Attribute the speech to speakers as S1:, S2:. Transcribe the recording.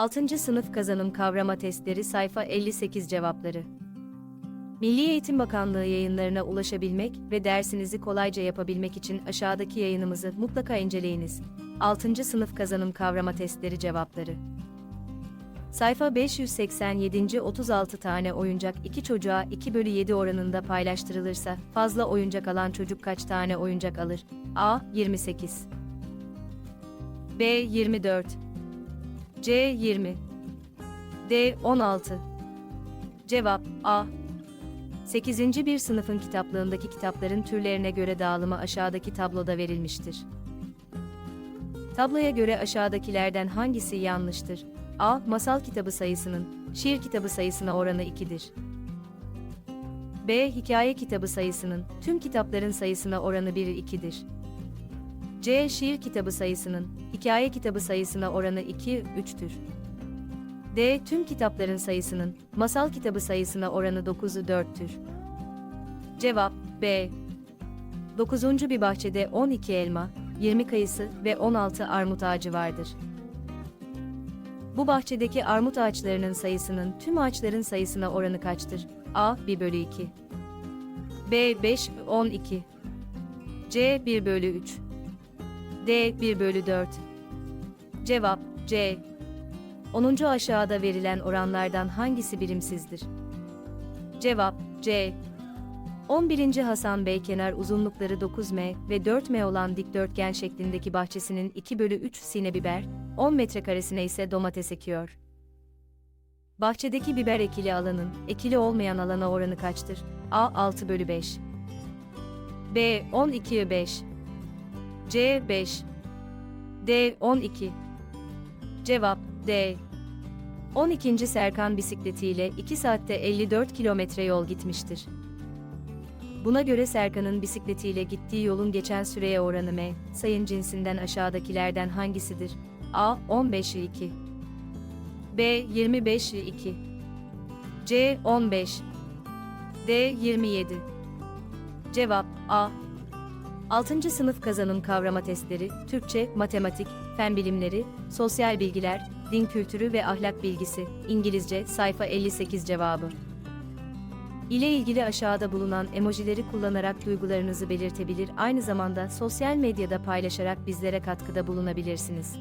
S1: 6. Sınıf Kazanım Kavrama Testleri Sayfa 58 Cevapları Milli Eğitim Bakanlığı yayınlarına ulaşabilmek ve dersinizi kolayca yapabilmek için aşağıdaki yayınımızı mutlaka inceleyiniz. 6. Sınıf Kazanım Kavrama Testleri Cevapları Sayfa 587. 36 tane oyuncak 2 çocuğa 2 bölü 7 oranında paylaştırılırsa fazla oyuncak alan çocuk kaç tane oyuncak alır? A. 28 B. 24 C 20 D 16 Cevap A 8. bir sınıfın kitaplığındaki kitapların türlerine göre dağılımı aşağıdaki tabloda verilmiştir. Tabloya göre aşağıdakilerden hangisi yanlıştır? A. Masal kitabı sayısının şiir kitabı sayısına oranı 2'dir. B. Hikaye kitabı sayısının tüm kitapların sayısına oranı 1 2'dir. C. Şiir kitabı sayısının hikaye kitabı sayısına oranı 2 3'tür. D. Tüm kitapların sayısının masal kitabı sayısına oranı 9'u 4'tür. Cevap B. 9. bir bahçede 12 elma, 20 kayısı ve 16 armut ağacı vardır. Bu bahçedeki armut ağaçlarının sayısının tüm ağaçların sayısına oranı kaçtır? A. 1 bölü 2 B. 5, 12 C. 1 bölü 3 D. 1 bölü 4 Cevap C. 10. aşağıda verilen oranlardan hangisi birimsizdir? Cevap C. 11. Hasan Bey kenar uzunlukları 9m ve 4m olan dikdörtgen şeklindeki bahçesinin 2 bölü 3 sine biber, 10 metrekaresine ise domates ekiyor. Bahçedeki biber ekili alanın, ekili olmayan alana oranı kaçtır? A. 6 bölü 5 B. 12'ye 5 C. 5 D. 12 Cevap D. 12. Serkan bisikletiyle 2 saatte 54 kilometre yol gitmiştir. Buna göre Serkan'ın bisikletiyle gittiği yolun geçen süreye oranı M, sayın cinsinden aşağıdakilerden hangisidir? A. 15 2 B. 25 2 C. 15 D. 27 Cevap A. 6. sınıf kazanım kavrama testleri, Türkçe, matematik, fen bilimleri, sosyal bilgiler, din kültürü ve ahlak bilgisi, İngilizce, sayfa 58 cevabı. ile ilgili aşağıda bulunan emojileri kullanarak duygularınızı belirtebilir, aynı zamanda sosyal medyada paylaşarak bizlere katkıda bulunabilirsiniz.